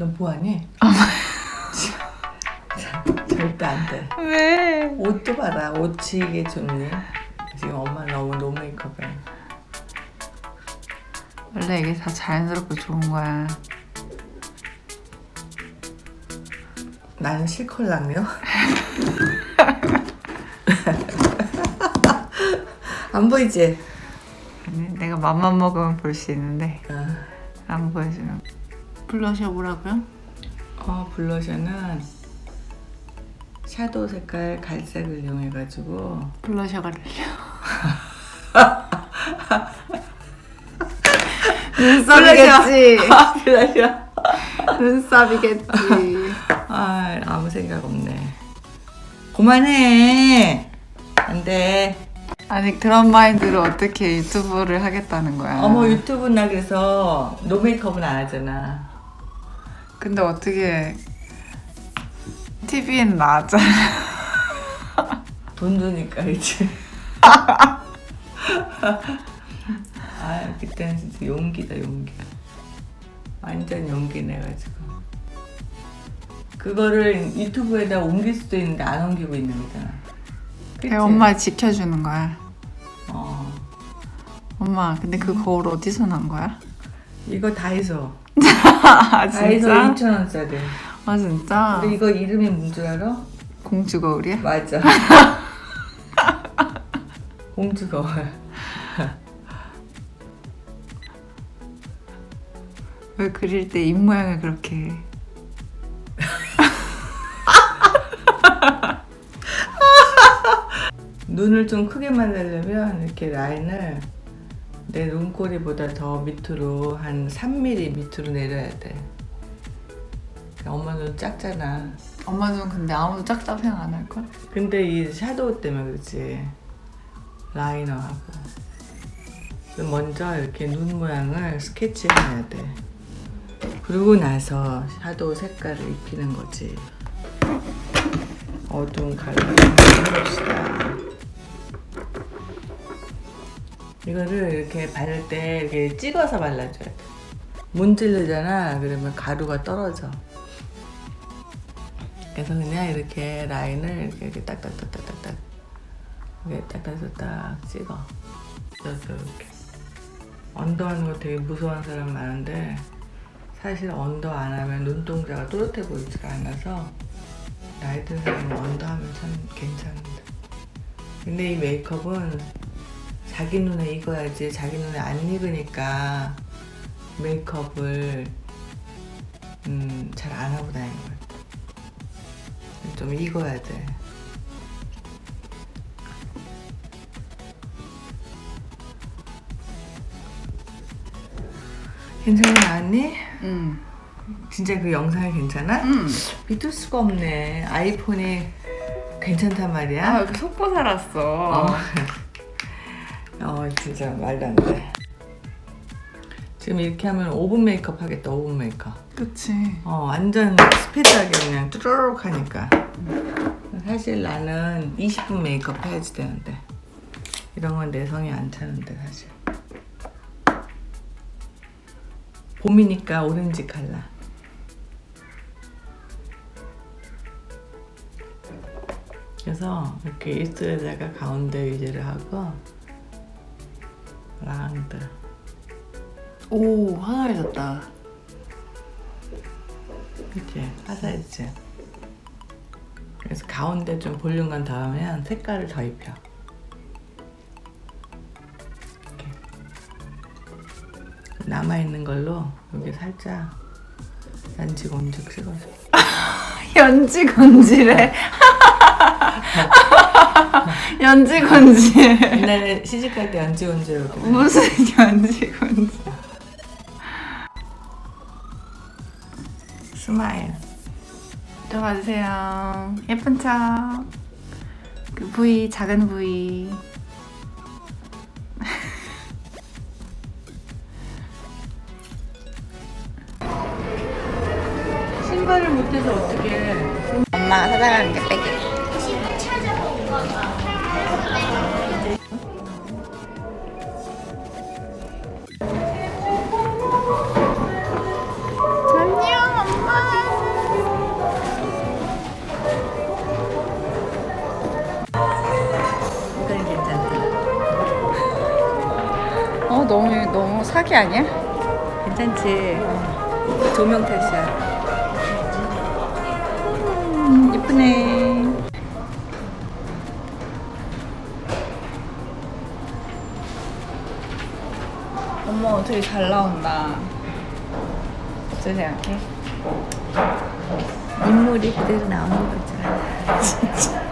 너 뭐하니? 절대 안 돼. 왜? 옷도 봐라. 옷이 이게 좋니? 지금 엄마 너무 노 메이크업해. 원래 이게 다 자연스럽고 좋은 거야. 나는 실컬랑요? 안 보이지? 아니, 내가 맘만 먹으면 볼 수 있는데 어, 안 보여주면. 블러셔 뭐라고요? 어, 블러셔는 샤도우 색깔 갈색을 이용해가지고 블러셔가 들려. 눈썹이겠지. 아, 블러셔. 눈썹이겠지. 아, 아무 생각 없네. 그만해. 안 돼. 아니 그런 마인드로 어떻게 유튜브를 하겠다는 거야? 어머 유튜브 나 그래서 노 메이크업은 안 하잖아. 근데 어떻게 TV엔 나왔잖아. 돈 주니까 이제. 아 그때는 진짜 용기다 용기. 완전 용기 내가지고. 그거를 유튜브에다 옮길 수도 있는데 안 옮기고 있는 거잖아. 그치? 내 엄마 지켜주는 거야. 어 엄마 근데 그 거울 어디서 난 거야? 이거 다이소. 아 다이소 진짜? 2천 원짜리. 아 진짜? 근데 이거 이름이 뭔 줄 알아? 공주 거울이야? 맞아. 공주 거울. 왜 그릴 때 입 모양을 그렇게 해? 눈을 좀 크게 만들려면 이렇게 라인을 내 눈꼬리보다 더 밑으로 한 3mm 밑으로 내려야 돼. 엄마 눈 작잖아. 엄마 눈 근데 아무도 짝짝 생각 안 할걸? 근데 이 샤도우 때문에 그렇지. 라이너하고. 먼저 이렇게 눈 모양을 스케치해놔야 돼. 그러고 나서 샤도우 색깔을 입히는 거지. 어두운 컬러를 해봅시다. 이거를 이렇게 바를 때 이렇게 찍어서 발라줘야 돼. 문질르잖아. 그러면 가루가 떨어져. 그래서 그냥 이렇게 라인을 이렇게, 이렇게 딱딱딱딱딱딱 이렇게 딱딱딱딱 찍어. 이렇게 언더 하는 거 되게 무서워하는 사람 많은데 사실 언더 안 하면 눈동자가 또렷해 보이지가 않아서 나이 든 사람은 언더 하면 참 괜찮은데 근데 이 메이크업은 자기 눈에 익어야지 자기 눈에 안 익으니까 메이크업을 음, 잘 안 하고 다니는 거야 좀 익어야 돼. 괜찮이 나왔니? 응. 진짜 그 영상이 괜찮아? 응. 믿을 수가 없네. 아이폰이 괜찮단 말이야. 아 속보 살았어. 어. 어, 진짜 말도 안 돼. 지금 이렇게 하면 5분 메이크업 하겠다, 5분 메이크업. 그치. 어, 완전 스피드하게 그냥 뚜루룩 하니까. 사실 나는 20분 메이크업 해야지 되는데. 이런 건 내 성이 안 차는데, 사실. 봄이니까 오렌지 칼라. 그래서 이렇게 입술에다가 가운데 위주를 하고, 라운드. 오 화사해졌다. 그치 화사했지 그래서 가운데 좀 볼륨감 더하면 색깔을 더 입혀 이렇게 남아있는 걸로 여기 살짝 연지곤죽 찍어줘 연지 건지래. 연지 건지. 옛날에 시집갈 때 연지곤죽 이렇게 무슨 연지 건지. 스마일 들어가주세요. 예쁜 척. 그 부위 작은 부위. 신발을 못해서 어떻게 엄마가 사달라는 게 빼기. 어 너무 너무 사기 아니야? 괜찮지. 조명 탓이야. 음, 예쁘네. 어머 되게 잘 나온다. 어떻게 생각해? 인물이 그대로 나오는 거죠.